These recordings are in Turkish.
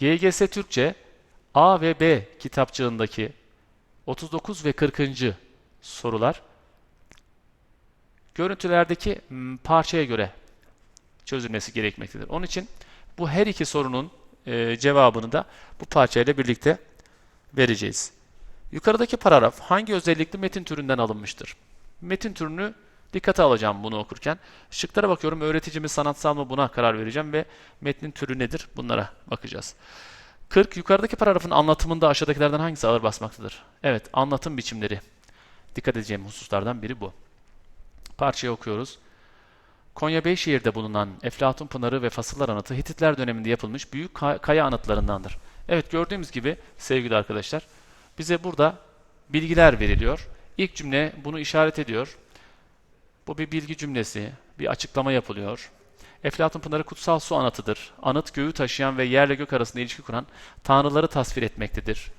YGS Türkçe A ve B kitapçığındaki 39 ve 40. sorular görüntülerdeki parçaya göre çözülmesi gerekmektedir. Onun için bu her iki sorunun e, cevabını da bu parçayla birlikte vereceğiz. Yukarıdaki paragraf hangi özellikli metin türünden alınmıştır? Metin türünü dikkate alacağım bunu okurken. Şıklara bakıyorum. Öğretici mi, sanatsal mı buna karar vereceğim ve metnin türü nedir? Bunlara bakacağız. 40. Yukarıdaki paragrafın anlatımında aşağıdakilerden hangisi ağır basmaktadır? Evet, anlatım biçimleri. Dikkat edeceğim hususlardan biri bu. Parçayı okuyoruz. Konya Beyşehir'de bulunan Eflatun Pınarı ve Fasıllar Anıtı Hititler döneminde yapılmış büyük ka- kaya anıtlarındandır. Evet gördüğümüz gibi sevgili arkadaşlar bize burada bilgiler veriliyor. İlk cümle bunu işaret ediyor. Bu bir bilgi cümlesi, bir açıklama yapılıyor. Eflatun Pınarı kutsal su anıtıdır. Anıt göğü taşıyan ve yerle gök arasında ilişki kuran tanrıları tasvir etmektedir.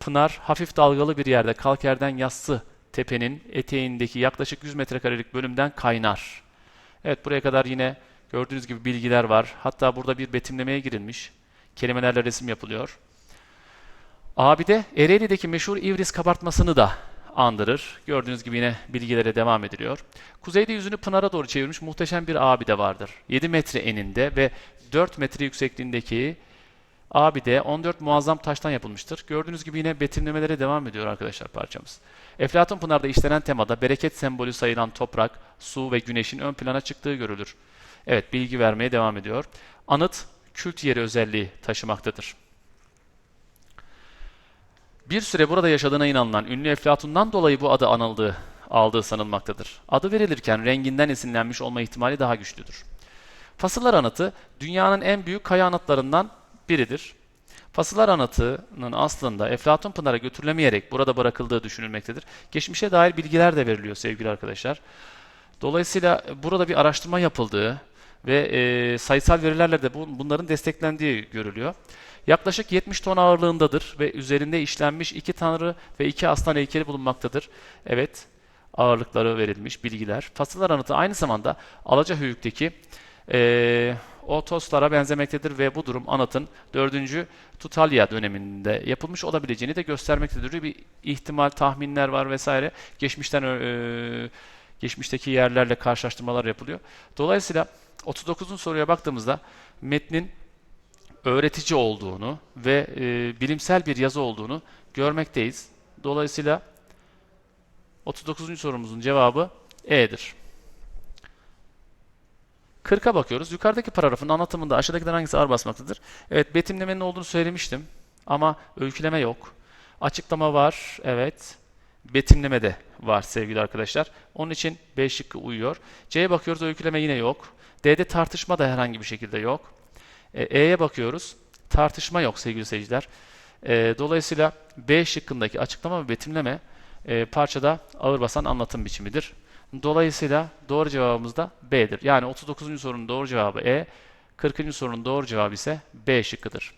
Pınar hafif dalgalı bir yerde kalkerden yassı tepenin eteğindeki yaklaşık 100 metrekarelik bölümden kaynar. Evet buraya kadar yine gördüğünüz gibi bilgiler var. Hatta burada bir betimlemeye girilmiş. Kelimelerle resim yapılıyor. Abide Ereğli'deki meşhur İvris kabartmasını da andırır. Gördüğünüz gibi yine bilgilere devam ediliyor. Kuzeyde yüzünü Pınar'a doğru çevirmiş muhteşem bir abide vardır. 7 metre eninde ve 4 metre yüksekliğindeki abide 14 muazzam taştan yapılmıştır. Gördüğünüz gibi yine betimlemelere devam ediyor arkadaşlar parçamız. Eflatun Pınar'da işlenen temada bereket sembolü sayılan toprak, su ve güneşin ön plana çıktığı görülür. Evet bilgi vermeye devam ediyor. Anıt kült yeri özelliği taşımaktadır. Bir süre burada yaşadığına inanılan ünlü Eflatun'dan dolayı bu adı anıldığı, aldığı sanılmaktadır. Adı verilirken renginden esinlenmiş olma ihtimali daha güçlüdür. Fasıllar Anıtı dünyanın en büyük kaya anıtlarından biridir. Fasıllar Anıtı'nın aslında Eflatun Pınar'a götürülemeyerek burada bırakıldığı düşünülmektedir. Geçmişe dair bilgiler de veriliyor sevgili arkadaşlar. Dolayısıyla burada bir araştırma yapıldığı ve e, sayısal verilerle de bu, bunların desteklendiği görülüyor. Yaklaşık 70 ton ağırlığındadır ve üzerinde işlenmiş iki tanrı ve iki aslan heykeli bulunmaktadır. Evet, ağırlıkları verilmiş bilgiler. Fasıllar Anıtı aynı zamanda Alacahöyük'teki e, Otoslara benzemektedir ve bu durum anıtın 4. Tutalya döneminde yapılmış olabileceğini de göstermektedir. Bir ihtimal, tahminler var vesaire. Geçmişten e, geçmişteki yerlerle karşılaştırmalar yapılıyor. Dolayısıyla 39. soruya baktığımızda metnin öğretici olduğunu ve e, bilimsel bir yazı olduğunu görmekteyiz. Dolayısıyla 39. sorumuzun cevabı E'dir. 40'a bakıyoruz. Yukarıdaki paragrafın anlatımında aşağıdakilerden hangisi ağır basmaktadır? Evet, betimlemenin olduğunu söylemiştim ama öyküleme yok. Açıklama var, evet. Betimleme de var sevgili arkadaşlar. Onun için B şıkkı uyuyor. C'ye bakıyoruz, öyküleme yine yok. D'de tartışma da herhangi bir şekilde yok. E, E'ye bakıyoruz. Tartışma yok sevgili seyirciler. E, dolayısıyla B şıkkındaki açıklama ve betimleme e, parçada ağır basan anlatım biçimidir. Dolayısıyla doğru cevabımız da B'dir. Yani 39. sorunun doğru cevabı E, 40. sorunun doğru cevabı ise B şıkkıdır.